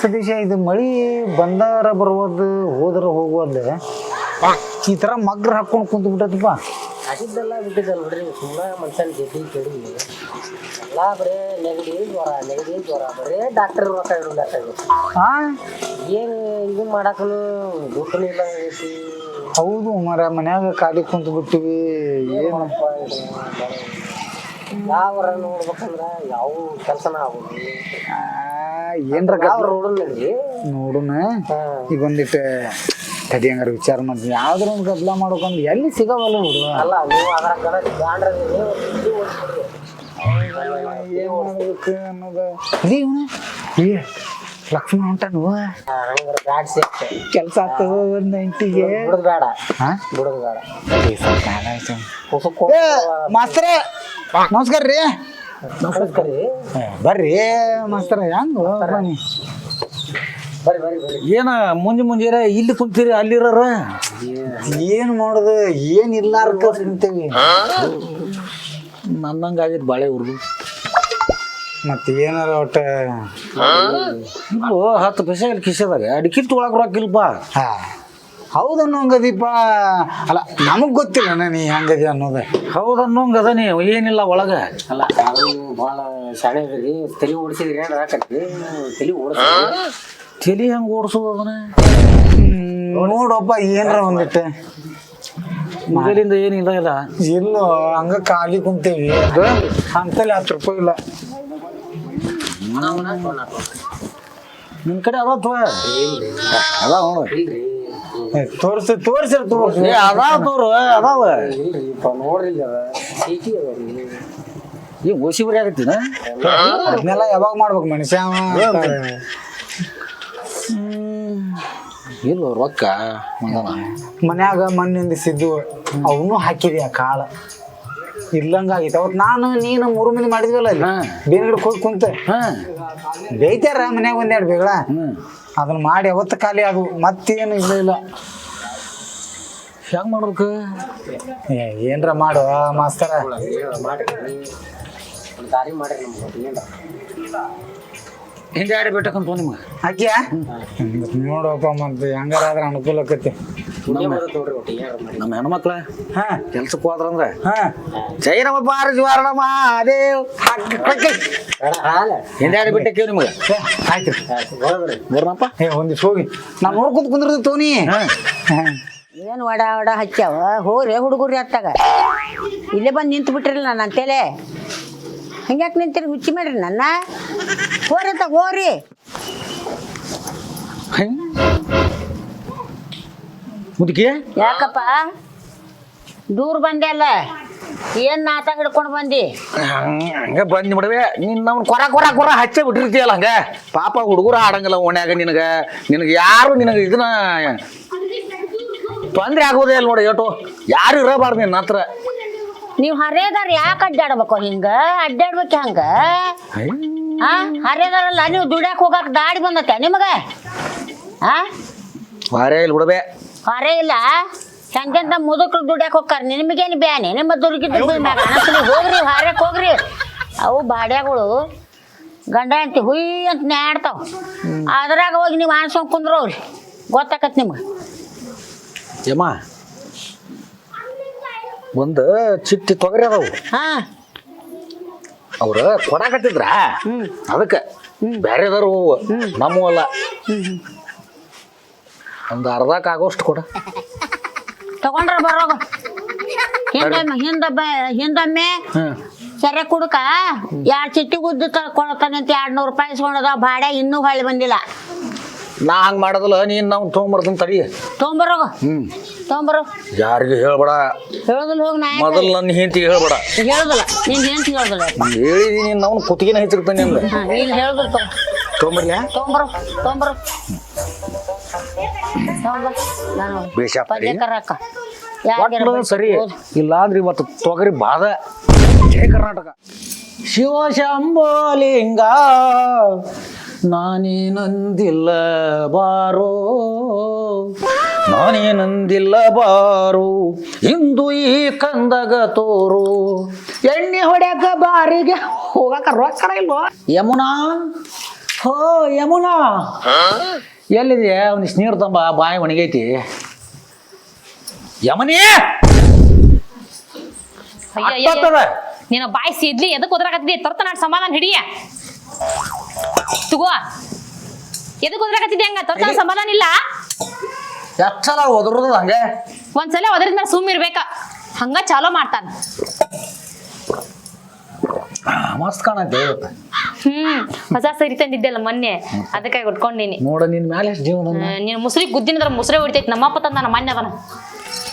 ಸತೀಶ ಇದು ಮಳಿ ಬಂದಾರ ಬರ್ವಲ್ದು ಹೋದ್ರ ಹೋಗುವಲ್ಲ. ಈ ತರ ಮಗ್ರ ಹಾಕೊಂಡು ಕುಂತು ಬಿಟ್ಟದಪ್ಪ ಆಗಿದ್ದೆಲ್ಲ ಬಿಟ್ಟಿದ್ದಲ್ಲ ನೋಡ್ರಿ ಸುಮ್ಮನೆ ಮನುಷ್ಯನ ಗೆಡ್ಡಿ ಕೆಡಿ ಎಲ್ಲ ಬರೇ ನೆಗಡಿ ಜ್ವರ ನೆಗಡಿ ಜ್ವರ. ಬರೇ ಡಾಕ್ಟರ್ ರೊಕ್ಕ ಡಾಕ್ಟರ್ ಹಾ? ಏನು ಇದು ಮಾಡಕ್ಕೂ ದುಡ್ಡು ಇಲ್ಲ ಆಗೈತಿ. ಹೌದು ಮರ ಮನ್ಯಾಗ ಖಾಲಿ ಕುಂತು ಬಿಟ್ಟಿವಿ ಏನು ಯಾವ ನೋಡ್ಬೇಕಂದ್ರ ಯಾವ ಕೆಲಸನ ಆಗೋದು ಆ, ಏನ್ರ ನೋಡುನ. ಈಗ ಒಂದಿಟ್ಟು ತಡಿ ಹಂಗಾರ ವಿಚಾರ ಮಾಡ್ತೀನಿ. ಯಾವ್ದಾರ ಒಂದು ಗದ್ಲ ಮಾಡ್ಕೊಂಡು ಎಲ್ಲಿ ಸಿಗವಲ್ಲ ಹುಡುಗ ಅಲ್ಲ ನೀವು ಅದರ ಕಡೆ ಗಾಂಡ್ರ ಏನ್ ಮಾಡ್ಬೇಕು ಅನ್ನೋದು ಇಲ್ಲಿ ಇವ್ನ ಏ ಲಕ್ಷ್ಮಣ ಹೊಂಟಾನು ಕೆಲಸ ಆಗ್ತದ ಒಂದು ನೈಂಟಿಗೆ ಬಿಡೋದು ಬೇಡ ಬಿಡೋದು ಬೇಡ ಮಾಸ್ತರ ನಮಸ್ಕಾರ ರೀ ನಮಸ್ಕಾರ ಬರ್ರಿ. ಮಾಸ್ತರ ಹೆಂಗ? ಬನ್ನಿ. ಏನ ಮುಂಜೆ ಮುಂಜಾನೆ ಇಲ್ಲಿ ಕುಂತೀರಿ ಅಲ್ಲಿರ ಏನ್ ಮಾಡೋದು? ಏನ್ ಇಲ್ಲಾರ್ಕ ಕುಂತೇವಿ ನನ್ನಂಗ ಆಗೈತಿ ಬಾಳೆ ಉರ್ದು ಮತ್ತೆ ಏನಾರ ಒಟ್ಟ? ಹತ್ತು ಪೈಸೆ ಕಿಸೆದಾಗ ಅಡಿಕೆ ತೊಗೊಳಕ್ ರೊಕ್ಕಿಲ್ಪ ಹಾ. ಹೌದು ಅನ್ನೋಂಗದೀಪ ಅಲ್ಲ ನಮಗ್ ಗೊತ್ತಿಲ್ಲ ನೀ ಹೆಂಗದಿ ಅನ್ನೋದ. ಹೌದು ಅನ್ನೋಂಗ ಅದ ನೀವು ಏನಿಲ್ಲ ಒಳಗ. ಅಲ್ಲ ಅದು ಭಾಳ ಶಾಣೆ ಇದ್ರಿ ತಲೆ ಓಡಿಸಿದ್ರಿ ಏನ್ ಹಾಕತ್ರಿ ತಲೆ ಓಡಿಸಿದ್ರಿ ತಲಿ ಹೆಂಗ್ ಓಡಿಸೋದು ಅದನ್ನ? ನೋಡಪ್ಪ ಏನ್ರ ಒಂದಿಟ್ಟು. ಮೊದಲಿಂದ ಏನಿಲ್ಲ ಇಲ್ಲ ಇಲ್ಲೋ ಹಂಗ ಖಾಲಿ ಕುಂತೇವಿ. ಅಂತಲ್ಲಿ ಹತ್ತು ರೂಪಾಯಿ ಇಲ್ಲ. ನಿನ್ ಕಡೆ ಅದಾವ ತೋ ಅದಾವ. ನೋಡು ಇಲ್ರಿ. ಏ, ತೋರ್ಸಿ ತೋರ್ಸಿ ತೋರ್ಸಿ. ಅದಾವ ತೋರು ಅದಾವ. ಈ ಓಸಿ ಬರಿ ಆಗತ್ತಿನ ಅದನ್ನೆಲ್ಲ ಯಾವಾಗ ಮಾಡ್ಬೇಕು ಮನುಷ್ಯ. ಇಲ್ಲ ರೊಕ್ಕ ಮನ್ಯಾಗ ಮಣ್ಣಿಂದ ಸಿದ್ದು ಅವನು ಹಾಕಿದ್ಯ ಕಾಳ. ಇಲ್ಲಂಗ ಆಗಿತ್ತು ಅವತ್ ನಾನು ನೀನು ಮೂರು ಮಂದಿ ಮಾಡಿದ್ವಲ್ಲ. ಬೇರೆ ಹೋಗಿ ಕುಂತ. ಹಾ. ಬೇಯ್ತಾರ ಮನ್ಯಾಗ ಒಂದೆರಡು ಬೇಗ ಹ್ಮ್. ಅದನ್ನ ಮಾಡಿ ಅವತ್ತು ಖಾಲಿ ಅದು ಮತ್ತೇನು ಇಲ್ಲ ಇಲ್ಲ. ಹೆಂಗ್ ಮಾಡ್ಬೇಕು ಏನ್ರ ಮಾಡು ಮಾಸ್ತರ. ಮಾಡ್ರಿ ನಮ್ಗೆ, ಏನ್ರ. ಹಿಂದೆ ಬಿಟ್ಟಕಂತ ನಿಮ್ಗೆ. ಹಾಕಿಯ ನೋಡಪ್ಪ ಮತ್ತೆ ಹೆಂಗಾರ ಆದ್ರೆ ಅನುಕೂಲ ಆಕತಿ. ನಮ್ಮ ಹೆಣ್ಮಕ್ಳ ಹಾ. ಕೆಲ್ಸಕ್ಕೆ ಹೋದ್ರಂದ್ರೆ ಹಾ. ಜೈ ನಮ್ಮ ಬಾರ ಜ್ವಾರಣಮ್ಮ ಅದೇ ಹಿಂದಾಡಿ ಬಿಟ್ಟಕ್ಕೆ ನಿಮ್ಗೆ. ಏ, ಆಯ್ತು. ಬರ್ನಪ್ಪ ಏ ಒಂದಿಷ್ಟು ಹೋಗಿ. ನಾನು ನೋಡ್ಕೊಂತ ಕುಂದ್ರದ ತೋನಿ. ಏನ್ ಏನು ವಡ ವಡ ಹಚ್ಚಾವ ಹೋರಿ ಹುಡುಗರು ಅತ್ತಾಗ ಇಲ್ಲೇ ಬಂದು ನಿಂತು ಬಿಟ್ರಲ್ಲ ನಾನು ಅಂತೇಲೆ ಹಂಗ್ಯಾಕೆ ನಿಂತೀರಿ? ಹುಚ್ಚಿ ಮಾಡ್ರಿ ನನ್ನ. ಹೋರಿ ಓರಿ ಹೋರಿ. ಮುದುಕಿ? ಯಾಕಪ್ಪ? ದೂರ ಬಂದೆ ಅಲ್ಲ. ಏನು ನಾಟ ಹಿಡ್ಕೊಂಡು ಬಂದಿ? ಹಂಗ ಬಂದ್ ಬಿಡವೆ. ನೀನ್ ಅವ್ನ ಕೊರ ಕೊರ ಕೊರ ಹಚ್ಚೆ ಬಿಟ್ಟಿರ್ತೀಯಲ್ಲ ಹಂಗ? ಪಾಪ ಹುಡುಗರು ಆಡಂಗಿಲ್ಲ ಓಣ್ಯಾಗ ನಿನಗ. ನಿನಗ ಯಾರು ನಿನಗ ಇದನ್ನ ತೊಂದ್ರೆ ಆಗೋದೇ ಇಲ್ಲ ನೋಡಿ ಏಟು. ಯಾರು ಇರಬಾರ್ದು ನಿನ್ನ ಹತ್ರ. ನೀವು ಹರಿಯದಾರ ಯಾಕೆ ಅಡ್ಡಾಡ್ಬೇಕು ಹಿಂಗ? ಅಡ್ಡಾಡ್ಬೇಕು ಹಂಗ? ಹಾ ಹರಿಯದಾರಲ್ಲ ನೀವು ದುಡ್ಯಾಕ ಹೋಗಾಕ ದಾಡಿ ಬಂದತ್ತೆ ನಿಮಗ? ಹಾ ಹರೇ ಇಲ್ಲ ಬಿಡಬೆ ಹೊರೆ ಇಲ್ಲ? ಹೆಂಗೆಂತ ಮುದುಕರು ದುಡ್ಯಾಕ ಹೋಗ್ತಾರ? ನಿಮಗೇನು ಬ್ಯಾನೆ? ನಿಮ್ಮ ದುರ್ಗಿದ್ದು ಹೋಗ್ರಿ ಹಾರ್ಯಾಕ ಹೋಗ್ರಿ. ಅವು ಬಾಡ್ಯಾಗಳು ಗಂಡ ಅಂತ ಹುಯ್ ಅಂತ ನ್ಯಾಡ್ತಾವ. ಅದ್ರಾಗ ಹೋಗಿ ನೀವು ಅನ್ಸ್ಕೊಂಡ್ ಕುಂದ್ರವ್ರಿ ಗೊತ್ತಾಕತ್ ನಿಮ್ಗೆ. ಯಮ್ಮ. ಒಂದು ಚಿಟ್ಟಿ ತೊಗರಿ ಅದಾವು. ಹಾ. ಅವ್ರ ಕೊಡಾಕತ್ತಿದ್ರ ಅದಕ್ಕೆ ಹೂವು. ನಮ್ಮ ಅಲ್ಲ. ಒಂದು ಅರ್ಧಕ್ಕೆ ಆಗೋಷ್ಟು ಕೊಡ. ತಗೊಂಡ್ರ ಬರೋಗ. ಹಿಂದೊಮ್ಮೆ ಹಿಂದೊಮ್ಮೆ ಹ್ಮ್ ಸೆರೆ ಕುಡ್ಕ ಎರಡು ಚಿಟ್ಟಿ ಉದ್ದ ಕೊಡ್ತಾನೆ ಅಂತ ಎರಡು ನೂರು ರೂಪಾಯಿ ಇಸ್ಕೊಂಡದ ಬಾಡ್ಯ ಇನ್ನೂ ಹಳ್ಳಿ ಬಂದಿಲ್ಲ. ನಾ ಹಂಗೆ ಮಾಡದಲ್ಲ ನೀನು ನಾವು ತೊಗೊಂಬರ್ತೀನಿ ತಡಿ ತೊಗೊಂಬರೋಗ. ಹ್ಮ್. ತೊಗೊಂಬರೋ. ಯಾರಿಗೆ ಹೇಳ್ಬೇಡ. ಹೇಳೋದಿಲ್ಲ ಹೋಗಿ ನಾ ಮೊದಲು ನನ್ನ ಹೆಂಡತಿಗೆ ಹೇಳ್ಬೇಡ. ಹೇಳೋದಿಲ್ಲ ನಿನ್ ಏನ್ ಹೇಳುದಿಲ್ಲ. ಹೇಳಿದೀನಿ ನಾವು ಕುತ್ತಿಗೆನ ಹೆಚ್ಚಿರ್ತಾನೆ ಅಂದ. ಹಾ ನೀನ್ ಹೇಳುದಿಲ್ಲ ತಗೋ. ತೊಗೊಂಬರ್ಲ್ಯಾ ತೊಗೊಂಬರು ತೊಗೊಂಬರು. ತೊಗೊಂಬ ನಾನು ಬೇಷಪ್ಪ ರೀ. ಪಲ್ಯ ಕರ್ರಕ್ಕ ಒಟ್ಟು ಸರಿ ಇಲ್ಲಾದ್ರೆ ಇವತ್ತು ತೊಗರಿ ಬಾದ. ಜಯ ಕರ್ನಾಟಕ. ಶಿವ ಶಂಭೋಲಿಂಗ. ನಾನೇನಂದಿಲ್ಲ ಬಾರೋ. ನಾನೇನಂದಿಲ್ಲ ಬಾರು. ಇಂದು ಈ ಕಂದಗ ತೋರು. ಎಣ್ಣೆ ಹೊಡ್ಯಾಕ ಬಾರಿಗೆ ಹೋಗಾಕ ರೊಕ್ಕ ಇಲ್ವೋ? ಯಮುನಾ? ಹೋ ಯಮುನಾ. ಎಲ್ಲಿದೆ? ಅವನಿಗೆ ನೀರು ತಂಬ ಬಾಯಿ ಒಣಗೈತಿ. ಯಮನಿ! ಅಟ್ಟತ್ತದ. ನಿನ್ನ ಬಾಯಿ ಸಿದ್ಲಿ ಎದಕ್ಕೆ ಒದ್ರಾಕತ್ತಿದ್ದಿ ತರ್ತ ಸಮಾಧಾನ ಹಿಡಿಯ. ತಗೋ ಎದಕ್ ಒದ್ರಾಕತ್ತಿದ್ದಿ ಹಂಗ? ತರ್ತ ಸಮಾಧಾನ ಇಲ್ಲ? ಎಷ್ಟಲ್ಲ ಒದರದ ಹಂಗೆ? ಒಂದ್ಸಲ ಒದರಿದ ಮೇಲೆ ಸುಮ್ ಇರ್ಬೇಕ. ಹಂಗ ಚಾಲೋ ಮಾಡ್ತಾನ. ಮಸ್ತ್ ಕಾಣತ್ತೆ ಹ್ಮ್ ಹೊಸ ಸರಿ ತಂದಿದ್ದೆಲ್ಲ ಮೊನ್ನೆ. ಅದಕ್ಕಾಗಿ ಉಟ್ಕೊಂಡಿನಿ. ನೋಡ ನಿನ್ ಎಷ್ಟು ಜೀವನ ಮುಸ್ರಿ ಗುದ್ದಿನದ್ರ ಮುಸ್ರೆ ಹೊಡಿತೈತಿ ನಮ್ಮಪ್ಪ ತಂದ ನಮ್ಮ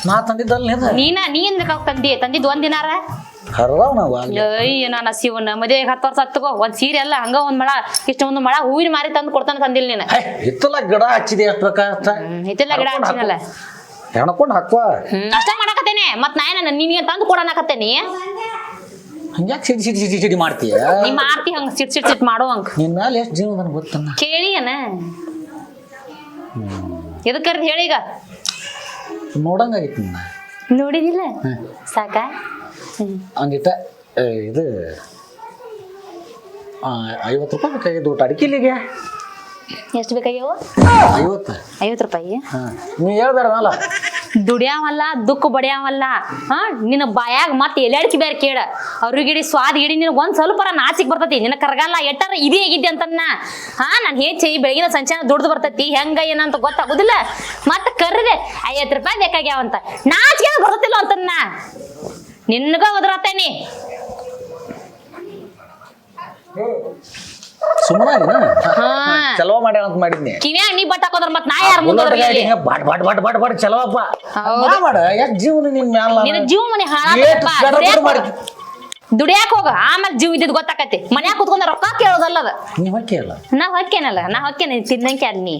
ನಾ ತಂದಿದ್ದಲ್ಲ ನೀನ ನೀ ಎಂದಕ್ಕೆ ತಂದಿ? ತಂದಿದ್ ಒಂದ್ ದಿನಾರ? ಹರ್ದಾವ್ ನಾವು ಅಯ್ಯ ನಾನು ಶಿವನ ಮದುವೆಗೆ ಹತ್ತು ವರ್ಷ ಹತ್ತಗೋ ಒಂದ್ ಸೀರೆ ಅಲ್ಲ ಹಂಗ ಒಂದ್ ಮಳ ಇಷ್ಟೊಂದು ಮಳ ಹೂವಿನ ಮಾರಿ ತಂದು ಕೊಡ್ತಾನ ತಂದಿಲ್ಲ ನೀನು. ಹಿತ್ತಲ ಗಿಡ ಹಚ್ಚಿದೆ ಎಷ್ಟು ಬೇಕಾಗತ್ತ? ಇತ್ತಿಲ್ಲ ಗಿಡ ಹಚ್ಚಿನಲ್ಲ. ಹೆಣ್ಕೊಂಡು ಹಾಕುವ. ಅಷ್ಟ ಮಾಡಕತ್ತೇನೆ. ಮತ್ ನಾ ಏನ ನಿನಗೆ ತಂದು ಕೊಡನಕತ್ತೇನಿ. ಹಂಗ್ಯಾಕೆ ಸಿಡಿ ಸಿಡಿ ಸಿಡಿ ಸಿಡಿ ಮಾಡ್ತೀಯ? ನೀ ಮಾಡ್ತಿ ಹಂಗ ಸಿಟ್ ಸಿಟ್ ಸಿಟ್ ಮಾಡೋ ಹಂಗ ನಿನ್ ಮೇಲೆ ಎಷ್ಟು ಜೀವನ ಗೊತ್ತನ್ನ ಕೇಳಿ ಅನ ಎದಕ್ಕರ್ದು ಹೇಳಿ ಈಗ? ನೋಡಂಗಾಗಿತ್ತು ನೋಡಿದಿಲ್ಲ? ಸಾಕ? ಏ, ಇದು ಐವತ್ತು ರೂಪಾಯಿ ಬೇಕಾಗಿದ್ದು ಊಟ. ಅಡಿಕೆಲಿಗೆ ಎಷ್ಟು ಬೇಕಾಗ್ಯಾವ ಐವತ್ತು. ಐವತ್ತು ರೂಪಾಯಿ? ಹಾಂ. ನೀ ಹೇಳ್ಬೇಡನಲ್ಲ ದುಡಿಯಾವಲ್ಲ ದುಃಖ ಬಡಿಯಾವಲ್ಲ ಹಾ? ನಿನ್ನ ಬಾಯಾಗ ಮತ್ತೆ ಎಲೆಡ್ಕಿ ಬೇರೆ ಕೇಳ. ಅವ್ರಿಗಿಡಿ ಸ್ವಾದ ಗಿಡಿ ನಿನಗೆ ಒಂದ್ ಸ್ವಲ್ಪ ನಾಚಿಕ್ ಬರ್ತೈತಿ. ನಿನ್ನ ಕರಗಲ್ಲ ಎಟ್ಟಾರ ಇದೇ ಆಗಿದ್ದೆ ಅಂತನ್ನ. ಹಾ ನಾನು ಹೆಚ್ಚಿ ಬೆಳಗಿನ ಸಂಚಾನ ದುಡ್ದು ಬರ್ತೈತಿ. ಹೆಂಗ ಏನಂತ ಗೊತ್ತಾಗುದಿಲ್ಲ. ಮತ್ತೆ ಕರ್ರಿದೆ ಐವತ್ತು ರೂಪಾಯಿ ಬೇಕಾಗ್ಯಾವಂತ. ನಾಚಿಕೆ ಬರ್ತತಿಲ್ಲ ಅಂತನ್ನ. ನಿನ್ಗ ಸುಮ್ಮನೆ ಚಲೋ ಮಾಡ್ಯಾನ ಅಂತ ಮಾಡಿದ್ನಿ. ಕಿವ್ಯಾಗ ನೀ ಬಟ್ ಹಾಕೋದ್ರ ಮತ್ ನಾ ಯಾರ ಮುಂದೆ but but but but but ಚಲೋಪ್ಪ. ಹೌದು. ಬಾ ಮಾಡ ಯಾಕೆ ಜೀವನ ನಿನ್ ಮ್ಯಾಲ? ನಿನ್ನ ಜೀವ ಮನೆ ಏಟ್ ಗಡ ಬಿಡು ಮಾಡಿ. ದುಡಿಯಾಕ ಹೋಗ. ಆಮೇಲೆ ಜೀವ ಇದ್ದಿದ್ ಗೊತ್ತಾಕತಿ. ಮನ್ಯಾಗ ಕುತ್ಕೊಂಡ ರೊಕ್ಕ ಕೇಳೋದಲ್ಲ ಅದ. ನೀ ಹೊಕ್ಕೇನಲ್ಲ ನಾ ಹೊಕ್ಕೇನೆ ತಿನ್ನಂಕೆ ಅದ್ ನೀ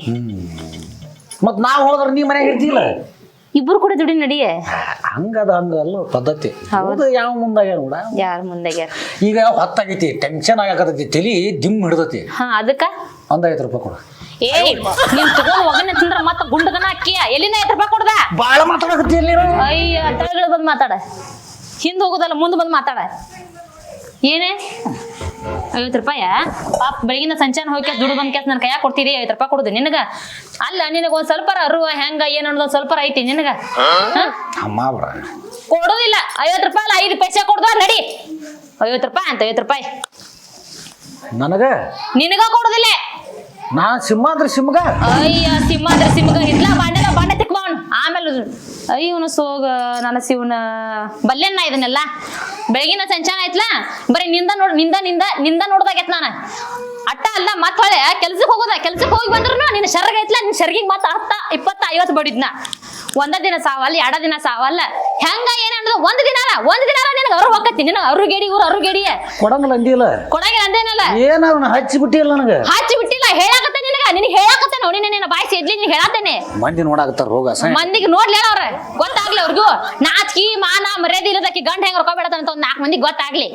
ಮತ್ ನಾವ್ ಹೋದ್ರ ನೀ ಮನ್ಯಾಗ ಇರ್ತಿಲ್ಲ? ಇಬ್ರು ಕೂಡ ದುಡಿ ನಡಿಯೇ? ಹಂಗದ ಹಂಗಲ್ಲ ಪದ್ಧತಿ. ಹೌದು. ಯಾವ ಮುಂದಾಗ ನೋಡ? ಯಾರ ಮುಂದೆಗೆ ಈಗ ಹೊತ್ತಾಗೈತಿ ಟೆನ್ಷನ್ ಆಗಕತ್ತೈತಿ ತಲಿ ದಿಮ್ ಹಿಡ್ದತಿ. ಹಾ ಅದಕ್ಕ? ಒಂದ್ ಐವತ್ತು ರೂಪಾಯಿ ಕೊಡು. ಏಯ್ ನೀನ್ ತಗೊಂಡ್ ಒಗನೆ ತಿಂದ್ರ ಮತ್ತ ಗುಂಡದನ ಅಕ್ಕಿಯ ಎಲ್ಲಿಂದ ಐತ್ ರೂಪಾಯಿ ಕೊಡ್ದ? ಬಾಳ ಮಾತಾಡಕತ್ತಿ ಎಲ್ಲಿ ಅಯ್ಯ ತಳಗಳು ಬಂದ್ ಮಾತಾಡ. ಹಿಂದ್ ಹೋಗೋದಲ್ಲ ಮುಂದ್ ಬಂದ್ ಮಾತಾಡ. ಏನೇ? ಐವತ್ತು ರೂಪಾಯ? ಪಾಪ ಬೆಳಗಿನ ಸಂಚಾನ ಹೋಗಿ ದುಡ್ಡು ಬಂದ್ ಕ್ಯಾಸ್ ನನ್ನ ಕೈಯಾಗ ಕೊಡ್ತೀರಿ ಐವತ್ತು ರೂಪಾಯಿ ಕೊಡುದು ನಿನಗ? ಅಲ್ಲ ನಿನಗ ಒಂದ್ ಸ್ವಲ್ಪ ಅರುವ ಹೆಂಗ ಏನ್ ಅನ್ನೋದು ಒಂದ್ ಸ್ವಲ್ಪ ಐತಿ ನಿನಗ? ಅಮ್ಮ ಕೊಡೋದಿಲ್ಲ. ಐವತ್ತು ರೂಪಾಯಿ ಅಲ್ಲ ಐದು ಪೈಸೆ ಕೊಡ್ದ ನಡಿ. ಐವತ್ತು ರೂಪಾಯಿ ಅಂತ ಐವತ್ತು ರೂಪಾಯಿ. ನನಗ? ನಿನಗ ಕೊಡೋದಿಲ್ಲ. ನಾ ಸಿಂಹ ಅಂದ್ರೆ ಸಿಂಹಗ. ಅಯ್ಯ ಸಿಂಹ ಅಂದ್ರೆ ಸಿಂಹಗ. ಇದ್ಲ ಬಾಂಡೆಲ್ಲ ಬಾಂಡೆ ತಿಕ್ಬವನ್ ಆಮೇಲೆ ಅಯ್ಯವನ ಸೋಗ ನನ್ನ ಶಿವನ ಬಲ್ಲೆನ್ನ ಇದನ್ನೆಲ್ಲ. ಬೆಳಗಿನ ಸಂಚಾನ ಐತ್ಲಾ? ಬರೀ ನಿಂದ ನೋಡ್ನಿಂದ ನಿಂದ ನಿಂದ ನೋಡ್ದಾಗೈತ್ ನಾನು? ಅಟ್ಟ ಅಲ್ಲ ಮತ್ ಹೊಳೆ ಕೆಲ್ಸಕ್ಕೆ ಹೋಗೋದ ಕೆಲ್ಸಕ್ಕೆ ಹೋಗಿ ಬಂದ್ರು ನಿನ್ನ ಶರ್ಗ ಐತ್ಲ? ನಿನ್ ಶರ್ಗಿಗೆ ಮತ್ತ ಹತ್ತ ಇಪ್ಪತ್ತ ಐವತ್ತು ಬಡಿದ್ನ. ಒಂದ ದಿನ ಸಾವಲ್ಲ ಎರಡ ದಿನ ಸಾವಲ್ಲ. ಹೆಂಗ ಏನ ಅನ್ನೋದು ಒಂದ್ ದಿನ ಒಂದ್ ದಿನ ನಿನಗೆ ಅವ್ರು ಹೋಗತ್ತಿ ನಿನಗೆ ಅವ್ರು ಗೇಡಿ ಇವ್ರು ಅವ್ರು ಗೇಡಿ ಕೊಡಂಗಿಲ್ಲ ಅಂದಿಲ್ಲ. ಕೊಡಂಗ ಅಂದೇನಲ್ಲ? ಏನ ಹಚ್ಚಿ ಬಿಟ್ಟಿಲ್ಲ ನನಗ? ಹಚ್ಚಿ ಬಿಟ್ಟಿಲ್ಲ ಹೇಳಾಕತ್ತೆ ನಿನಗ ನಿನಗೆ ಹೇಳಾಕತ್ತೆ ನೋಡಿ ನಿನ್ನ ಬಾಯಿ ಸೇದ್ಲಿ ನೀನ್ ಹೇಳತ್ತೇನೆ ಮಂದಿ ನೋಡಾಕತ್ತಾರ ರೋಗ ಮಂದಿಗೆ ನೋಡ್ಲಿ ಅವ್ರ ಗೊತ್ತಾಗ್ಲಿ ಅವ್ರಿಗೂ. ನಾಚಿಕಿ ಮಾನ ಮರ್ಯಾದೆ ಇರೋದಕ್ಕೆ ಗಂಡ ಹೆಂಗ್ ರೊಕ್ಕ ಬೇಡತಾನ ಅಂತ ಒಂದ್ ನಾಲ್ಕು ಮಂದಿಗೆ ಗೊತ್ತಾಗ್ಲಿ.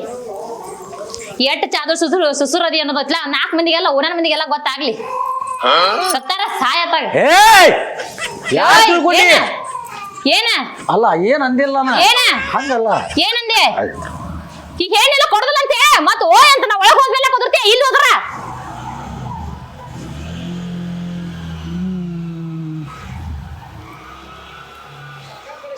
ಎಟ್ ಚಾದರ್ ಸುಸುರು ಸುಸುರದಿ ಅನ್ನೋದೈತ್ಲ ನಾಲ್ಕು ಮಂದಿಗೆಲ್ಲ ಊರನ ಮಂದಿಗೆಲ್ಲ ಗೊತ್ತಾಗ್ಲಿ. ಸತ್ತಾರ ಸಾಯತ್ತಾಗ? ಏನ? ಅಲ್ಲ ಏನ್ ಅಂದಿಲ್ಲ ನಾ ಏನ? ಹಂಗಲ್ಲ. ಏನಂದೆ ಈಗ ಏನಿಲ್ಲ ಕೊಡದಲ್ಲಂತೆ. ಮತ್ ಓ ಅಂತ ನಾ ಒಳಗ್ ಹೋದ್ಮೇಲೆ ಕುದುರ್ತಿ ಇಲ್ಲಿ ಹೋದ್ರ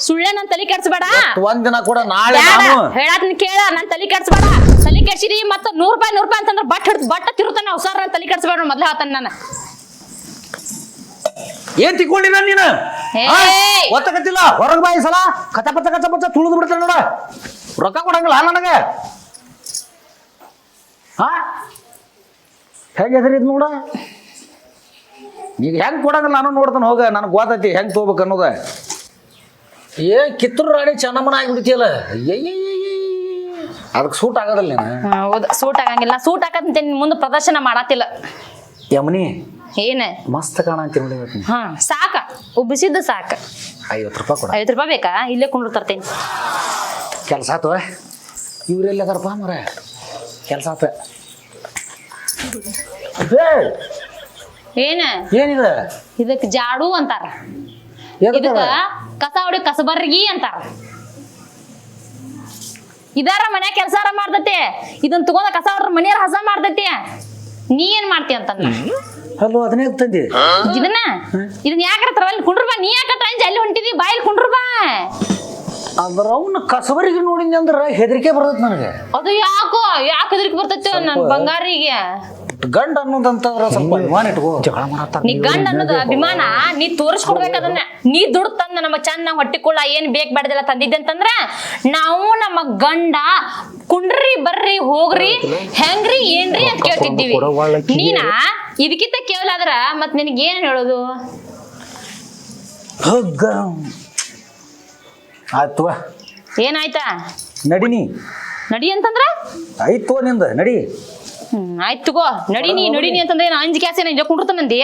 ಸುಳ್ಳೆ ನನ್ ತಲೆ ಕೆಡ್ಸ್ಬೇಡ. ಒಂದ್ ದಿನ ಕೂಡ ನಾಳೆ. ನಾನು ಹೇಳಾತ್ನ ಕೇಳ ನನ್ ತಲೆ ಕೆಡ್ಸ್ಬೇಡ. ತಲೆ ಕೆಡ್ಸಿದಿ ಮತ್ತ ನೂರ್ ರೂಪಾಯಿ ನೂರ್ ರೂಪಾಯಿ ಅಂತಂದ್ರ ಬಟ್ ಹಿಡ್ದು ಬಟ್ಟ ತಿರುತ್ತಾನ ಹೊಸಾರ ನನ್ ತಲೆ ಕೆಡ್ಸ್ಬೇಡ ಮೊದ್ಲ ಹಾತನ್ ನಾನು. ಏನ್ ತಿಕ್ಕೊಂಡಿನ ನೀನು! ಒತ್ತಕತ್ತಿಲ್ಲ. ಹೊರಗ್ ಬಾಯಿ ಸಲ. ಕಚ ಪಚ ಕಚ ಪಚ ತುಳಿದು ಬಿಡ್ತಾನೆ ನೋಡ. ರೊಕ್ಕ ಕೊಡಂಗಿಲ್ಲ ನನಗೆ. ಹಾ ಹೇಗೆ ಇದು ನೋಡ? ಈಗ ಹೆಂಗ್ ಕೊಡಂಗಿಲ್ಲ ನಾನು ನೋಡ್ತಾನೆ ಹೋಗ ನನಗೆ ಗೊತ್ತೈತಿ ಹೆಂಗ್ ತಗೋಬೇಕು ಅನ್ನೋದ. ಏ, ಕಿತ್ತೂರು ರಾಣಿ ಚೆನ್ನಮ್ಮನ ಆಗ್ಬಿಡ್ತೀಯಲ್ಲ ಅದಕ್ಕೆ ಸೂಟ್ ಆಗೋದಿಲ್ಲ ಹೌದು ಸೂಟ್ ಆಗಂಗಿಲ್ಲ ಸೂಟ್ ಹಾಕಂತ ಮುಂದೆ ಪ್ರದರ್ಶನ ಮಾಡತ್ತಿಲ್ಲ ಯಮನಿ ಏನ ಮಸ್ತ್ ಕಾಣಂತ ನೋಡಿ. ಹಾ ಸಾಕ ಉಬ್ಬಿಸಿದ್ದು ಸಾಕ ಐವತ್ತು ರೂಪಾಯಿ ಕೊಡ ಐವತ್ತು ರೂಪಾಯಿ ಬೇಕಾ ಇಲ್ಲೇ ಕುಂಡ್ರು ತರ್ತೇನೆ ಕೆಲಸ ಆತು ಇವ್ರೆಲ್ಲ ಅದಾರಪ್ಪ ಮರ ಕೆಲಸ ಆತ ಏನ ಏನಿದೆ ಇದಕ್ಕೆ ಜಾಡು ಅಂತಾರ ಇದಕ್ಕ? ಕಸ ಹೊಡಿ ಕಸಬರ್ಗಿ ಅಂತಾರ. ಇದಾರ ಮನ್ಯಾಗ ಕೆಲಸಾರ ಮಾಡ್ತೈತಿ? ಇದನ್ ತಗೊಂಡ ಕಸ ಹೊಡ್ರ ಮನೆಯವ್ರ ಹಸ ಮಾಡ್ತೈತಿ? ನೀ ಏನ್ ಮಾಡ್ತಿ ಅಂತಂದ? ಹಲೋ ಅದನ್ನೇ ತಂದಿ ಇದನ್ನ? ಇದನ್ನ ಯಾಕಾರ ತರವಲ್ಲಿ ಕುಂಡ್ರ ಬಾ ನೀ ಯಾಕ ಅಂಜಿ ಅಲ್ಲಿ ಹೊಂಟಿದಿ? ಬಾಯಲ್ಲಿ ಕುಂಡ್ರ ಬಾ. ಅದ್ರ ಅವನ ಕಸಬರಿಗೆ ನೋಡಿದ್ನಿ ಅಂದ್ರೆ ಹೆದರಿಕೆ ಬರ್ತೈತೆ ನನಗೆ. ಅದು ಯಾಕೋ ಯಾಕ ಹೆದರಿಕೆ ಬರ್ತೈತಿ ನನ್ನ ಬಂಗಾರಿಗೆ? ಗಂಡ ಅನ್ನೋದಂತಂದ್ರ ಸ್ವಲ್ಪ ಅಭಿಮಾನ ಇಟ್ಕೋ. ಜಗಳ ಮಾಡತ್ತಾರ ನೀ ಗಂಡ ಅನ್ನೋದು ಅಭಿಮಾನ ನೀ ತೋರಿಸ್ಕೊಡ್ಬೇಕು ಅದನ್ನ. ನೀ ದುಡ್ಡು ತಂದ ನಮ್ಮ ಚಂದ ಹೊಟ್ಟಿಕೊಳ್ಳ ಏನ್ ಬೇಕ್ ಬೇಡದಿಲ್ಲ ತಂದಿದ್ದೆ ಅಂತಂದ್ರ ನಾವು ನಮ್ಮ ಗಂಡ ಕುಂಡ್ರಿ ಬರ್ರಿ ಹೋಗ್ರಿ ಹೆಂಗ್ರಿ ಏನ್ರಿ ಅಂತ ಕೇಳ್ತಿದ್ದೀವಿ. ನೀನ? ಇದಕ್ಕಿಂತ ಕೇವಲಾದ್ರ ಮತ್ ನಿನಗೆ ಏನ್ ಹೇಳೋದು? ಹಗ್ಗ. ಆಯ್ತು ಏನಾಯ್ತಾ? ನಡಿನಿ. ನಡಿ ಅಂತಂದ್ರ? ಆಯ್ತು ನಿಂದ ನಡಿ. ಹ್ಮ್ ಆಯ್ತು ತಗೋ. ನಡಿನಿ ನಡೀನಿ ಅಂತಂದ್ರೆ ಏನು ಅಂಜಿಕೆ ಆಸೆ ಇಲ್ಲ ಕುಂಡಿರ್ತಾನಂದಿ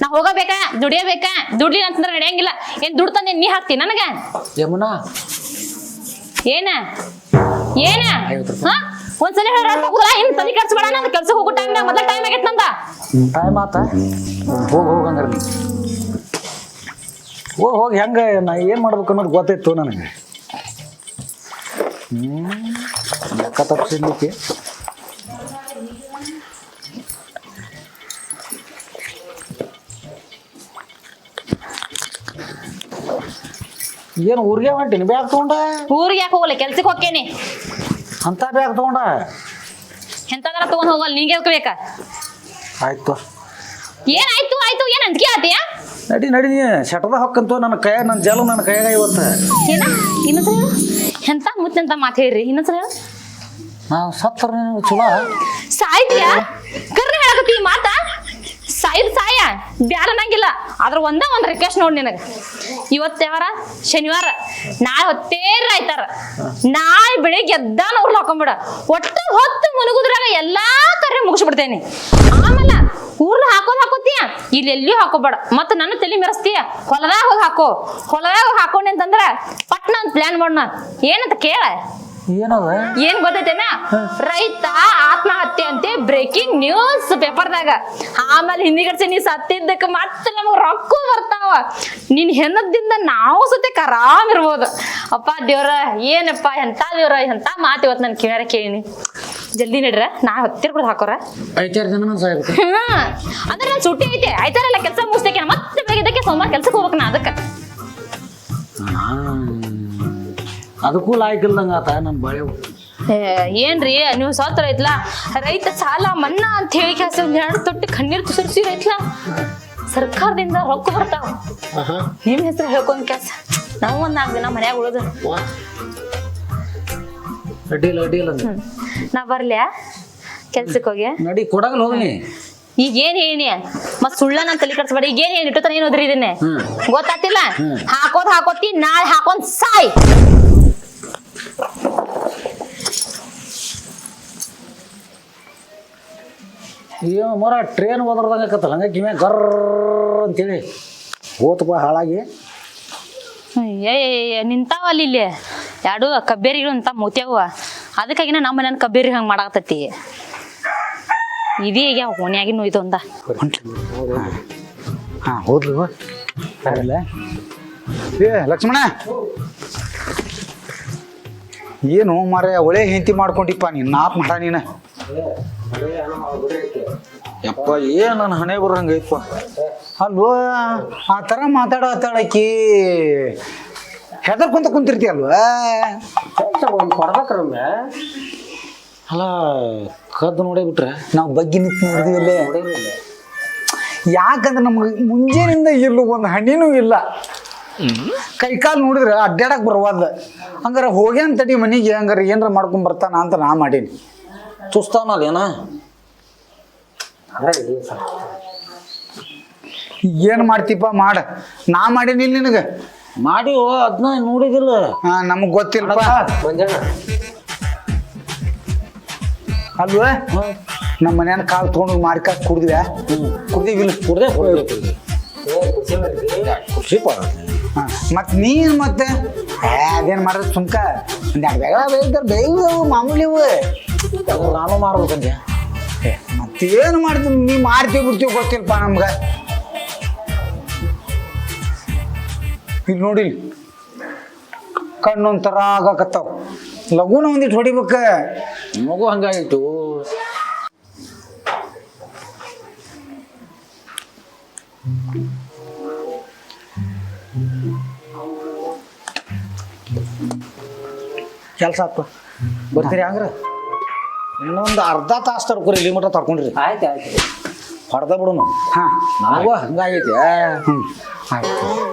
ನಾ ಹೋಗಬೇಕಾ ದುಡಿಯಬೇಕಾ ದುಡ್ಲಿ ಅಂತಂದ್ರೆ ನಡೆಯಂಗಿಲ್ಲ. ಏನ್ ದುಡ್ಡು ತಂದೆ ನೀ ಹಾಕ್ತಿ ನನಗ? ಯಮುನಾ. ಏನ? ಏನ? ಹಾ? ಒಂದ್ಸಲ ಹೇಳ ತಗೋಲ್ಲ ಇನ್ ತಲೆ ಕೆಡ್ಸ್ಬೇಡ ನಂದು ಕೆಲ್ಸಕ್ಕೆ ಹೋಗೋ ಟೈಮ್ ಮೊದಲ ಟೈಮ್ ಆಗೈತ್ ನಂದ ಟೈಮ್ ಆತ. ಹೋಗಿ ಹೋಗಂಗಾರ ನೀ ಹೋಗಿ ಹೋಗಿ ಹೆಂಗೆ ನಾ ಏನು ಮಾಡ್ಬೇಕು ಅನ್ನೋದು ಗೊತ್ತಾಯ್ತು ನನಗೆ. ಹ್ಮ್ ಲೆಕ್ಕ ತಪ್ಪಿಸ್ಲಿಕ್ಕೆ ಏನು ಊರಿಗೆ ಹೊಂಟಿನಿ? ಬ್ಯಾಗ್ ತಗೊಂಡ? ಊರಿಗೆ ಯಾಕೆ ಹೋಗಲ್ಲ? ಕೆಲ್ಸಕ್ಕೆ ಹೋಗ್ತೇನೆ ಅಂತ ಬ್ಯಾಗ್ ತಗೊಂಡ? ಎಂತದರ ತಗೊಂಡ್ ಹೋಗಲ್ಲ? ನಿಂಗೆ ಬೇಕಾ? ಆಯ್ತು. ಏನಾಯ್ತು ಆಯ್ತು ಏನು ಅಂಜಿಕೆ ಆತಿಯ? ನಡಿ ನಡಿ ಶಟದ ಹೊಕ್ಕಂತು ನನ್ನ ಕೈ ನನ್ನ ಜಲ ನನ್ನ ಕೈಯಾಗ ಇವತ್ತು. ಏನ? ಇನ್ನೊಂದ್ಸಲ? ಎಂತ ಮುತ್ತೆಂತ ಮಾತು ಹೇಳ್ರಿ? ಇನ್ನೊಂದ್ಸಲ? ನಾವು ಸತ್ತರ ಚಲೋ? ಸಾಯ್ತೀಯ? ಕರ್ನ ಹೇಳಕತ್ತಿ ಮಾತ? ಸಾಯ್ದು ಸಾಯ ಬ್ಯಾರ ಅನ್ನಂಗಿಲ್ಲ ಅದ್ರ ಒಂದ ಒಂದ್ ರಿಕ್ವೆಸ್ಟ್ ನೋಡ್ ನಿನಗ. ಇವತ್ತು ಯಾವಾರ? ಶನಿವಾರ. ನಾಳೆ ಹೊತ್ತೇರ ಆಯ್ತಾರ. ನಾಳೆ ಬೆಳಿಗ್ಗೆ ಎದ್ದಾನ ನೋಡ್ಲ ಹಾಕೊಂಬಿಡ ಒಟ್ಟು ಹೊತ್ತು ಮುನುಗುದ್ರಾಗ ಎಲ್ಲಾ ಕರೆ ಮುಗಿಸ್ಬಿಡ್ತೇನೆ. ಆಮೇಲೆ ಊರ್ನ ಹಾಕೋದ್ ಹಾಕೋತೀಯ? ಇಲ್ಲಿ ಎಲ್ಲಿ ಹಾಕೋಬೇಡ. ಮತ್ತ ನನ್ನ ತಲೆ ಮೆರೆಸ್ತೀಯ? ಹೊಲದಾಗ ಹೋಗಿ ಹಾಕೋ. ಹೊಲದಾಗ ಹೋಗಿ ಹಾಕೊಂಡೆ ಅಂತಂದ್ರ ಪಟ್ನ ಅಂತ ಪ್ಲಾನ್ ಮಾಡೋಣ ಏನಂತ ಕೇಳ. ಏನದ? ಏನ್ ಗೊತ್ತೈತೇನ? ರೈತ ಆತ್ಮಹತ್ಯೆ ಅಂತೆ ಬ್ರೇಕಿಂಗ್ ನ್ಯೂಸ್ ಪೇಪರ್ದಾಗ ಆಮೇಲೆ ಹಿಂದಿಗಡ್ಸಿ ನೀ ಸತ್ತಿದ್ದಕ್ಕೆ ಮತ್ತೆ ನಮಗ್ ರೊಕ್ಕ ಬರ್ತಾವ. ನಿನ್ ಹೆಣ್ಣದಿಂದ ನಾವು ಸತೆ ಕರಾಮ್ ಇರ್ಬೋದು. ಅಪ್ಪ ದೇವ್ರ ಏನಪ್ಪ ಎಂತ ದೇವ್ರ ಎಂತ ಮಾತು ಇವತ್ತು ನನ್ ಕೇಳ ಕೇಳಿನಿ. ಜಲ್ದಿ ನಡ್ರ ನಾ ಹತ್ತಿರ ಕೂಡ ಹಾಕೋರ? ಅಂದ್ರೆ ನನ್ ಸುಟ್ಟಿ ಐತೆ ಐತಾರಲ್ಲ ಕೆಲಸ ಮುಗಿಸ್ತೇನೆ ಮತ್ತೆ ಬೆಳಗಿದ್ದಕ್ಕೆ ಸೋಮವಾರ ಕೆಲ್ಸಕ್ಕೆ ಹೋಗ್ಬೇಕು. ಅದಕ್ಕೆ ಲಾಯ್ಕಿಲ್ದಂಗ ಆತ ನನ್ನ ಬಾಳೆ ಏ, ಏನ್ರಿ ನೀವು ಸೋತ್ರ ಐತ್ಲಾ? ರೈತ ಸಾಲ ಮನ್ನಾ ಅಂತ ಹೇಳಿ ಕೆಲಸ ಎರಡು ತೊಟ್ಟು ಕಣ್ಣೀರ್ ಕುಸರ್ಸಿ ಐತ್ಲಾ ಸರ್ಕಾರದಿಂದ ರೊಕ್ಕ ಬರ್ತಾವ. ನಿಮ್ ಹೆಸರು ಹೇಳ್ಕೊಂಡ್ ಕೆಲ್ಸ. ನಾವು ಒಂದ್ ನಾಲ್ಕು ದಿನ ಮನ್ಯಾಗ ಉಳಿದು. ಅಡ್ಡಿಲ್ಲ ಅಡ್ಡಿಲ್ಲ ಅಂದೆ. ನಾ ಬರ್ಲ್ಯಾ? ಕೆಲ್ಸಕ್ಕೆ ಹೋಗಿ? ನಡಿ ಕೊಡಗಲ್ ಹೋಗ್ಲಿ ಈಗ ಏನ್ ಹೇಳಿ ಮತ್ ಸುಳ್ಳ ನಾನ್ ತಲೆ ಕಟ್ಸ್ಬೇಡ ಈಗ ಏನ್ ಹೇಳಿ ಇಟ್ಟು ಏನ್ ಓದ್ರಿ ಇದನ್ನೇ? ಗೊತ್ತಾಗ್ತಿಲ್ಲ? ಗೊತ್ತಾತಿಲ್ಲ ಹಾಕೋದ್ ಹಾಕೋತಿ ನಾಳೆ ಹಾಕೊಂಡ್ ಸಾಯ್. ಅಯ್ಯೋ ಮರ ಟ್ರೇನ್ ಓದರ್ದಂಗ ಆಕತ್ತಲ್ಲ ಹಂಗ ಕಿಮೆ ಗರ್ರ ಅಂತೇಳಿ ಬಾ ಹಾಳಾಗಿ. ಏ ನಿಂತಾವಲ್ಲ ಇಲ್ಲಿ. ಎರಡು ಕಬ್ಬೇರಿಗಳು ಅಂತ ಮೂತ್ಯಾವ. ಅದಕ್ಕಾಗಿನ ನಮ್ಮ ಮನೇನ ಕಬ್ಬೇರಿ ಹಂಗೆ ಮಾಡಾಕತ್ತೈತಿ. ಇದೇ ಈಗ ಓಣಿಯಾಗಿ ನೋಯ್ತು ಅಂದ ಹಾ ಹೋದ್ಲು ಅಲ್ಲ ಏ ಲಕ್ಷ್ಮಣ. ಏನು ಮಾರೆ ಒಳ್ಳೆ ಹೆಂಡತಿ ಮಾಡ್ಕೊಂಡಿಪ್ಪ ನೀನ್, ನಾಪ್ ಮಾಡ ನೀನ. ಯಪ್ಪ, ಏನು ನನ್ನ ಹಣೆ ಬರಂಗೈಪ್ಪ ಅಲ್ವಾ ಆ ಥರ ಮಾತಾಡೋ ಆಕಿ ಹೆದರ್ಕೊಂತ ಕುಂತಿರ್ತೀಯಲ್ವಾ ಒಂದು ಕೊಡ್ಬೇಕ್ರೆ ಅಲ್ಲ, ಕದ್ದು ನೋಡೇ ಬಿಟ್ರೆ? ನಾವು ಬಗ್ಗೆ ನಿಂತು ನೋಡಿದಿವಲ್ಲೇ. ಯಾಕಂದ್ರೆ ನಮ್ಗೆ ಮುಂಜಾನಿಂದ ಇಲ್ಲೂ ಒಂದು ಹಣ್ಣಿನೂ ಇಲ್ಲ. ಕೈಕಾಲು ನೋಡಿದ್ರೆ ಅಡ್ಡಾಡಕ್ ಬರವಾದ ಹಂಗಾರ ಹೋಗ್ಯಾನ ತಡಿ ಮನೆಗೆ ಹಂಗಾರ ಏನಾರ ಮಾಡ್ಕೊಂಡ್ ಬರ್ತಾನ ಅಂತ ನಾ ಮಾಡೀನಿ. ಚುಸ್ತಾನ ಏನ? ಏನು ಮಾಡ್ತೀಪ ಮಾಡ. ನಾ ಮಾಡೀನಿ ಇಲ್ಲಿ ನಿನಗೆ. ಮಾಡಿ ಅದನ್ನ ನೋಡಿದಿಲ್ಲ. ಹಾ ನಮಗ್ ಗೊತ್ತಿಲ್ಲಪ್ಪ. ಅಲ್ವ? ನಮ್ಮ ಮನ್ಯಾನ ಕಾಲು ತೊಗೊಂಡು ಮಾರ್ಕಾಕ್ ಕುಡ್ದ್ಯಾ? ಕುಡ್ದೀವಿಲ್ಲ ಕುಡ್ದೆ ಕುಡ್ದೆ ಏ ಖುಷಿ ನೀನು ಮತ್ತೆ? ಅದೇನ್ ಮಾಡಿದ್ರೆ ಸುಮ್ಕ? ಬೇಗ ಬೇಯ್ತಾರೆ ಬೇಯ್ದವು ಮಾಮೂಲಿ ಇವು. ನಾನು ಮಾರ್ಬೇಕಂತೆ ಮತ್ತೇನು ಮಾಡ್ತೀನಿ ನೀ ಮಾಡ್ತೀವಿ ಬಿಡ್ತೀವಿ ಗೊತ್ತಿಲ್ಲಪ್ಪ ನಮ್ಗೆ. ಇಲ್ಲಿ. ನೋಡಿ ಕಣ್ಣೊಂಥರ ಆಗಕತ್ತಾವ. ಲಘುನ ಒಂದಿಟ್ಟು ಹೊಡಿಬೇಕ. ಮಗು ಹಂಗಾಗಿತ್ತು. ಕೆಲಸ ಆತು. ಬರ್ತೀರಿ ಹಂಗ್ರ? ಇನ್ನೊಂದು ಅರ್ಧ ತಾಸು ತಡ್ಕೊರಿ ಇಲ್ಲಿ ಮಟ್ಟ ತಡ್ಕೊಂಡ್ರಿ ಆಯ್ತು ಆಯ್ತು. ಹೊಡೆದ ಬಿಡುನು. ಹಾಂ. ನಾವು ಹಂಗಾಗೈತಿ. ಹ್ಞೂ ಆಯ್ತು.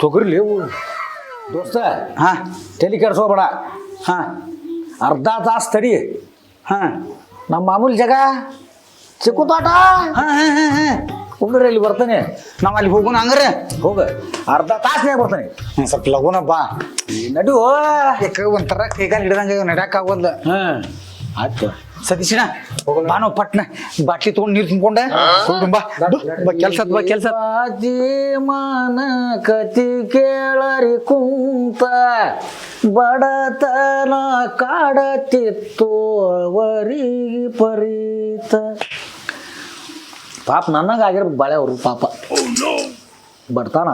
ತೊಗರಿಲಿ ಅವು. ದೋಸ್ತ ಹಾಂ. ತಲೆ ಕೆಡ್ಸೋಬೇಡ. ಹಾಂ. ಅರ್ಧ ತಾಸು ತಡಿ. ಹಾಂ. ನಮ್ಮ ಮಾಮೂಲಿ ಜಗ? ಚಿಕ್ಕು ತೋಟ? ಹಾಂ ಹಾಂ ಹಾಂ ಹಾಂ. ಬರ್ತಾನೆ. ನಾವು ಅಲ್ಲಿ ಹೋಗೋಣ ಹಂಗಾರೆ? ಹೋಗ. ಅರ್ಧ ತಾಸ್ನ್ಯಾಗ ಬರ್ತಾನೆ. ಸ್ವಲ್ಪ ಲಗುನ ಬಾ. ನಡು. ಯಾಕೆ ಒಂಥರ ಕೈಗಾಲ ಹಿಡ್ದಂಗೆ ನಡ್ಯಾಕ ಆಗೋಲ್ಲ ಹಾಂ. ಆಯ್ತು. ಸತೀಶಿನ ಬಾ ನಾವು ಪಟ್ನ ಬಾಟ್ಲಿ ತಗೊಂಡು ನೀರು ತುಂಬಿಕೊಂಡೆ. ತುಂಬಾ ಕೆಲ್ಸ ಕೆಲಸ ಬಾ ಕೆಲಸ ಮಾನ ಕತಿ ಕೇಳರಿ ಕುಂತ ಬಡತನ ಕಾಡತಿತ್ತು ಅವರಿಗೆ ಪರಿತ. ಪಾಪ ನನಗ ಆಗಿರ್ಬೇಕು ಬಳೆ ಅವರು ಪಾಪ. ಬರ್ತಾನ.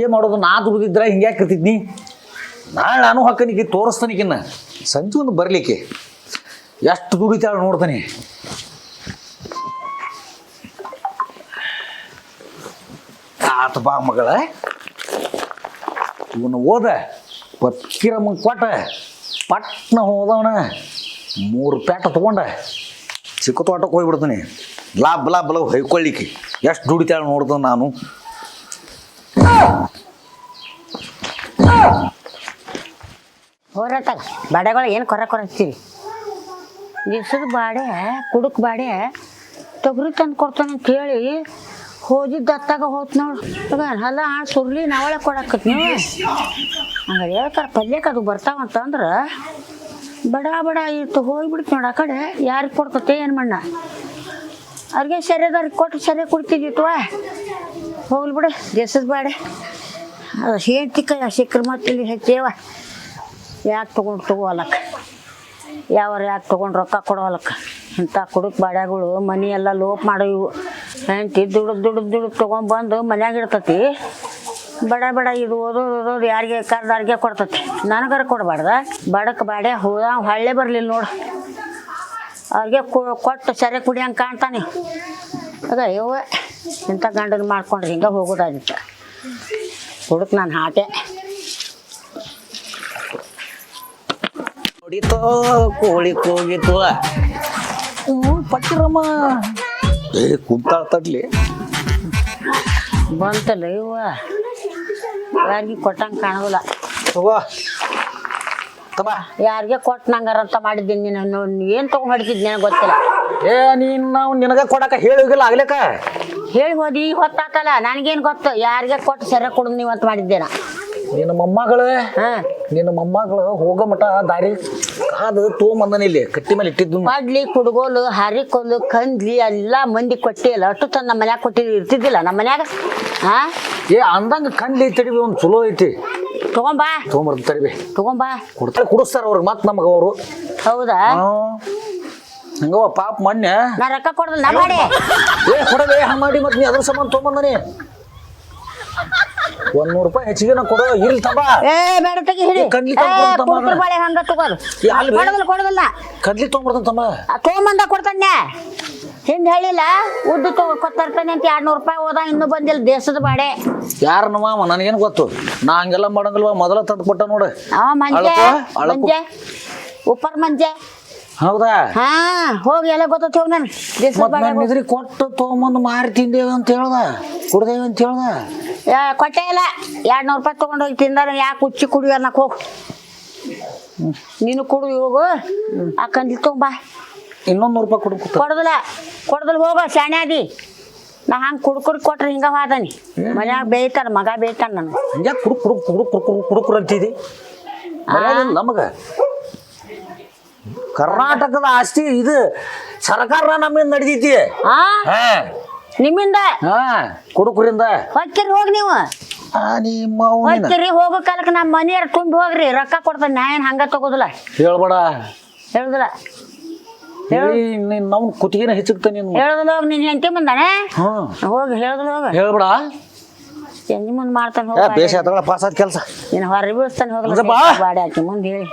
ಏ ಮಾಡೋದು? ನಾ ದುಡ್ದಿದ್ರ ಹಿಂಗ್ಯಾಕೆ ಕತ್ತಿದ್ನಿ ನಾಳೆ ನಾನು ಹಾಕನಿಗೆ ತೋರಿಸ್ತಾನಿಕಿನ್ನ ಸಂಜೆ ಒಂದು ಬರಲಿಕ್ಕೆ. ಎಷ್ಟು ದುಡಿತಾಳ ನೋಡ್ತಾನೆ. ಆತ ಬಾ ಮಗಳ. ಇವನು ಓದ ಪಕ್ಕಿರಮ್ಮ ಕೊಟ್ಟ, ಪಟ್ನ ಹೋದವನ, ಮೂರು ಪ್ಯಾಟ ತಗೊಂಡ, ಚಿಕ್ಕ ತೋಟಕ್ಕೆ ಹೋಗ್ಬಿಡ್ತಾನೆ. ಲಾಭ ಲಾಭ ಲಾಭ ಹೊಯ್ಕೊಳ್ಳಿಕ್ಕೆ ಎಷ್ಟು ದುಡಿತಾಳೆ ನೋಡ್ದ ನಾನು. ಹೋರಾಟ, ಬಡಗಳು ಏನು ಕೊರ ಕೊರತ್ತೀರಿ ದಿವ್ಸದ ಬಾಡೆ, ಕುಡುಕ್ ಬಾಡೆ, ತೊಗರಿ ತಂದು ಕೊಡ್ತಾನೆ ಹೇಳಿ ಹೋದಿದ್ದ ಅತ್ತಾಗ ಹೋತ್ ನೋಡು. ಹಲ್ಲ ಸುರ್ಲಿ ನಾವಳೆ ಕೊಡಾಕತ್ ನೀವು. ಹಂಗಾರೆ ಹೇಳ್ತಾರೆ ಪಲ್ಯಕ್ಕೆ ಅದು ಬರ್ತಾವಂತಂದ್ರೆ ಬಡ ಬಡ ಇತ್ತು, ಹೋಗ್ಬಿಡ್ತು ನೋಡು ಆ ಕಡೆ. ಯಾರಿಗೆ ಕೊಡ್ಕೊತೆ ಏನು ಮಣ್ಣ? ಅವ್ರಿಗೆ ಸರಿಯದವ್ರಿಗೆ ಕೊಟ್ಟು ಸರಿ ಕುಡ್ತಿದ್ದಿತ್ತು ಹೋಗ್ಲಿ ಬಿಡು ದೇಶದ ಬಾಡೆ. ಅದು ಹೇಳ್ತಿಕ್ಕ ಸಿಕ್ಕರು ಮತ್ತೆ ಇಲ್ಲಿ ಹೆಚ್ಚೇವ ಯಾಕೆ ತೊಗೊಂಡು ತಗೋವಲ್ಲಕ್ಕ ಯಾವ್ಯಾರು ಯಾಕೆ ತೊಗೊಂಡು ರೊಕ್ಕ ಕೊಡೋಲಕ್ಕ ಇಂಥ ಕುಡುಕ್ ಬಾಡ್ಯಾಗಳು, ಮನಿ ಎಲ್ಲ ಲೋಪ್ ಮಾಡೋ ಇವು ಹೆಂಡತಿ ದುಡ್ದು ದುಡ್ದು ದುಡ್ದು ತೊಗೊಂಬಂದು ಮನ್ಯಾಗ ಇಡ್ತತಿ. ಬಡ ಬಡ ಇದು ಓದೋದು ಓದೋದು ಯಾರಿಗೆ ಕರ್ದಾರಿಗೆ ಕೊಡ್ತತಿ. ನನಗಾರ ಕೊಡಬಾರ್ದ? ಬಡಕ್ಕೆ ಬಾಡ್ಯ ಹೋದ, ಹಳ್ಳೆ ಬರಲಿಲ್ಲ ನೋಡು. ಅವ್ರಿಗೆ ಕೊಟ್ಟು ಸರಿ ಕುಡಿಯಂಗೆ ಕಾಣ್ತಾನೆ. ಅದ ಇವ ಇಂಥ ಗಂಡನ ಮಾಡ್ಕೊಂಡ್ರೆ ಹಿಂಗೆ ಹೋಗೋದಾಗಿತ್ತು. ಹುಡುಕ್ ನಾನು ಹಾಟೆ. ಹೊಡಿತೋ ಕೋಳಿ ಕೂಗಿತು. ಹ್ಞೂ ಪಟ್ಟಿರಮ್ಮ. ಏ ಕುಂತಾಳ ತಡ್ಲಿ. ಬಂತಲ್ಲ ಇವ ಯಾರಿಗೆ ಕೊಟ್ಟಂಗೆ ಕಾಣೋದಿಲ್ಲ. ತಗೋ ತಮ್ಮ. ಯಾರಿಗೆ ಕೊಟ್ಟು ನಂಗಾರಂತ ಮಾಡಿದ್ದೀನಿ ನೀನು. ಏನು ತೊಗೊಂಡು ಹೊಡಿತಿದ್ ನನಗೆ ಗೊತ್ತಿಲ್ಲ. ಏ ನೀನ್ ನಾವು ನಿನಗ ಕೊಡಕ ಹೇಳಿಲ್ಲ ಆಗ್ಲಿಕ್ಕ? ಆಗ್ಲೇಕ ಹೇಳಿ ಹೋದಿ ಈಗ ಹೊತ್ತಾತಲ್ಲ. ನನಗೇನು ಗೊತ್ತು. ಯಾರಿಗೆ ಕೊಟ್ಟು ಸರಿಯಾಗಿ ಕೊಡು ನೀವು ಅಂತ ಮಾಡಿದ್ದೇನ ನಿನ್ನ ಮೊಮ್ಮಗಳು ಹಾಂ. ನಿನ್ನ ಮೊಮ್ಮಗಳು ಹೋಗೋ ಮಟ ದಾರಿ ಅದು ತೊಗೊಂಬಂದನ ಇಲ್ಲಿ ಕಟ್ಟಿ ಮೇಲೆ ಇಟ್ಟಿದ್ದು ಮಾಡ್ಲಿ ಕುಡ್ಗೋಲು ಹರಿಕೋಲು ಕಂದ್ಲಿ ಎಲ್ಲ ಮಂದಿ ಕೊಟ್ಟಿಲ್ಲ ಅಷ್ಟು ತನ್ನ ನಮ್ಮ ಮನ್ಯಾಗ ಕೊಟ್ಟಿದ್ದು ಇರ್ತಿದ್ದಿಲ್ಲ ನಮ್ಮ ಮನ್ಯಾಗ? ಹಾ? ಏ ಅಂದಂಗ ಕಂಡ್ಲಿ ತಡಿಬಿ ಒಂದು ಚಲೋ ಐತಿ. ತಗೊಂಬಾ. ತೊಗೊಂಬರ್ತ ತಡಿಬಿ. ತಗೊಂಬಾ. ಕೊಡ್ತಾರೆ ಕುಡಿಸ್ತಾರ ಅವ್ರಿಗೆ ಮತ್ತೆ ನಮಗೆ ಅವರು. ಹೌದಾ? ಹಂಗವ ಪಾಪ ಮೊನ್ನೆ. ನಾ ರೊಕ್ಕ ಕೊಡಲ್ಲ ನಾ ಮಾಡಿ. ಏ ಕೊಡಬೇ ಹಂಗೆ ಮಾಡಿ ಮತ್ತೆ ನೀ ಅದ್ರ ಸಂಬಂಧ ತೊಗೊಂಬಂದನಿ. ಒಂದ್ ನೂರು ರೂಪಾಯಿ ಹೆಚ್ಚಿಗೆ ನಾ ಕೊಡೋ. ಇಲ್ಲಿ ತಬಾ ಏ ಬೇಡ ತೆಗಿ ಹಿಡಿ. ಏ, ಕಡ್ಲಿ ಕೊಡ್ತಾನ ಕುಡ್ಕುರ್ ಬಾಳೆ ಹಂಗ ತಗೋದು. ಏ, ಅಲ್ಲಿ ಬೇ- ಕೊಡೋದಿಲ್ಲ ಕೊಡೋದಿಲ್ಲ. ಕಡ್ಲಿ ತೊಗೊಂಬರ್ತಾನ ತಮ್ಮ ಆ, ತೊಗೊಂಬಂದ ಕೊಡ್ತಾನೆ. ಹಿಂದ್ ಹೇಳಿಲ್ಲ ಉದ್ದು ತಗೋ ಕೊತ್ತರ್ತಾನೆ ಅಂತ ಎರಡ್ ನೂರು ರೂಪಾಯಿ ಹೋದ ಇನ್ನೂ ಬಂದಿಲ್ಲ ದೇಶದ ಬಾಡೆ. ಯಾರ ನಮ್ಮ ನನಗೇನು ಗೊತ್ತು? ನಾ ಹಂಗೆಲ್ಲ ಮಾಡಂಗಿಲ್ವಾ? ಮೊದಲ ತಂದು ಕೊಟ್ಟ ನೋಡು. ಅವ ಮಂಜೆ ಅಳಕು? ಅಳಕೋ. ಮಂಜೆ ಉಪ್ಪರ್ ಮಂಜೆ. ಹೌದಾ? ಹಾ ಹೋಗಿ ಎಲ್ಲ ಗೊತ್ತೈತಿ ಹೋಗಿ ನಾನು ದೇಶದ ಮತ್ ಇದ್ರಿ ಕೊಟ್ಟು ತೊಗೊಂಬಂದು ಮಾರಿ ತಿಂದೇವೆ ಅಂತ ಹೇಳ್ದ? ಕುಡ್ದೇವ ಅಂತ ಹೇಳ್ದ? ಕೊಟ್ಟೆ ಇಲ್ಲ. ಎರಡ್ ನೂರು ರೂಪಾಯಿ ತಗೊಂಡು ಹೋಗಿ ತಿಂದಾರ ಯಾಕೆ ಉಚ್ಚಿ ಕುಡಿ ಅನ್ನಕ್ ಹೋಗು. ನೀನು ಕುಡು ಹೋಗು ಆ ಕಂದ್ಲಿ ಬಾ. ಇನ್ನೊಂದು ನೂರು ರೂಪಾಯಿ ಕೊಡ್ಕೊತ ಕೊಡದಿಲ್ಲ. ಕೊಡದಿಲ್ಲ ಹೋಗ ಶಾಣೆ ಅದಿ ನಾ ಹಂಗೆ ಕುಡ್ಕುರ್ ಕೊಟ್ರೆ ಹಿಂಗ ಹಾದನಿ. ಮನ್ಯಾಗ ಬೇಯ್ತಾನ ಮಗ ಬೇಯ್ತಾನ ನನಗೆ. ಹಂಗ್ಯಾ ಕುಡು ಕುಡು ಕುಡು ಕುಡು ಕುಡು ಕುಡು ಅಂತಿದಿ? ಮರ್ಯಾದಿಲ್ಲ ನಮಗ. ಕರ್ನಾಟಕದ ಆಸ್ತಿ ಇದು ಸರ್ಕಾರ ನಮ್ಮಿಂದ ನಡೆದೈತಿ ಆ? ಹಾ. ನಿಮ್ಮಿಂದ? ಹಾ. ಕುಡುಕರಿಂದ. ಹೊಕ್ಕಿರಿ ಹೋಗಿ ನೀವು. ಆ ನಿಮ್ಮ ಅವ್ನಿನ. ಹೊಕ್ಕಿರಿ ಹೋಗೋ ಕಾಲಕ್ಕೆ ನಮ್ಮ ಮನೆಯವ್ರ ತುಂಬಿ ಹೋಗ್ರಿ ರೊಕ್ಕ ಕೊಡ್ತಾನೆ ನಾ ಏನು ಹಂಗ ತಗೋದಿಲ್ಲ. ಹೇಳ್ಬೇಡ. ಹೇಳ್ದಿಲ್ಲ. ಹೇಳಿ. ನಾವು ಕುತ್ತಿಗೆನ ಹೆಚ್ಚುತ್ತ ನೀನು. ಹೇಳುದಿಲ್ಲ ಹೋಗಿ ನಿನ್ ಹೆಂಡತಿ ಮುಂದಾನೆ? ಹೋಗಿ ಹೇಳುದಿಲ್ಲ ಹೋಗ. ಹೇಳ್ಬೇಡ. ಮುಂದೆ ಮಾಡ್ತಾನೆ ಹೋಗಿ ಬೇಷ ಆತಗಳ ಪಾಸ್ ಆದ ಕೆಲಸ. ನೀನು ಹೊರ ಬೀಳಿಸ್ತಾನೆ? ಹೋಗಲ್ಲ ಬಾಡಿ ಹಾಕಿ ಮುಂದೆ ಹೇಳಿ.